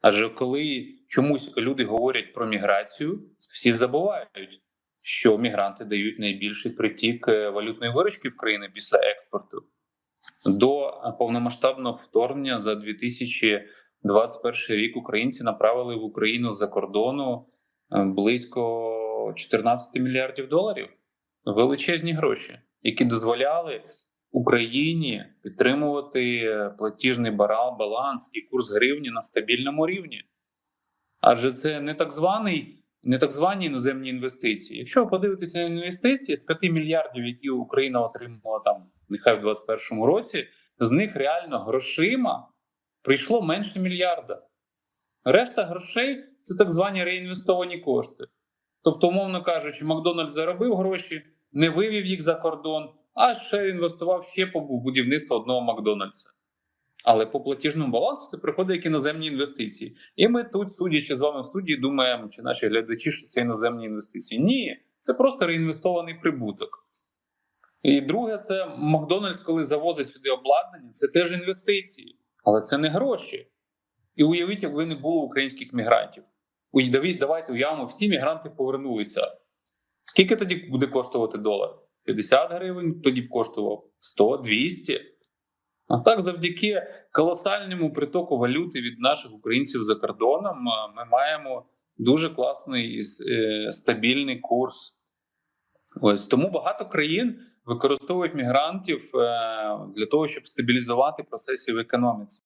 Адже коли чомусь люди говорять про міграцію, всі забувають, що мігранти дають найбільший притік е, валютної виручки в країни після експорту. До повномасштабного вторгнення за 2021 рік українці направили в Україну з-за кордону е, близько 14 мільярдів доларів. Величезні гроші, які дозволяли Україні підтримувати платіжний баланс і курс гривні на стабільному рівні. Адже це не так званий, не так звані іноземні інвестиції. Якщо ви подивитеся на інвестиції з 5 мільярдів, які Україна отримала там, нехай в 2021 році, з них реально грошима прийшло менше мільярда. Решта грошей це так звані реінвестовані кошти. Тобто, умовно кажучи, Макдональдс заробив гроші, не вивів їх за кордон, а ще інвестував ще по будівництву одного Макдональдса. Але по платіжному балансу це приходить як іноземні інвестиції. І ми тут, судячи з вами в студії, думаємо, чи наші глядачі, що це іноземні інвестиції. Ні, це просто реінвестований прибуток. І друге, це Макдональдс, коли завозить сюди обладнання, це теж інвестиції, але це не гроші. І уявіть, якби не було українських мігрантів. Уявіть, давайте уявимо, всі мігранти повернулися. Скільки тоді буде коштувати долар? 50 гривень, тоді б коштував 100, 200. А так, завдяки колосальному притоку валюти від наших українців за кордоном, ми маємо дуже класний і е, стабільний курс. Ось тому багато країн використовують мігрантів е, для того, щоб стабілізувати процеси в економіці.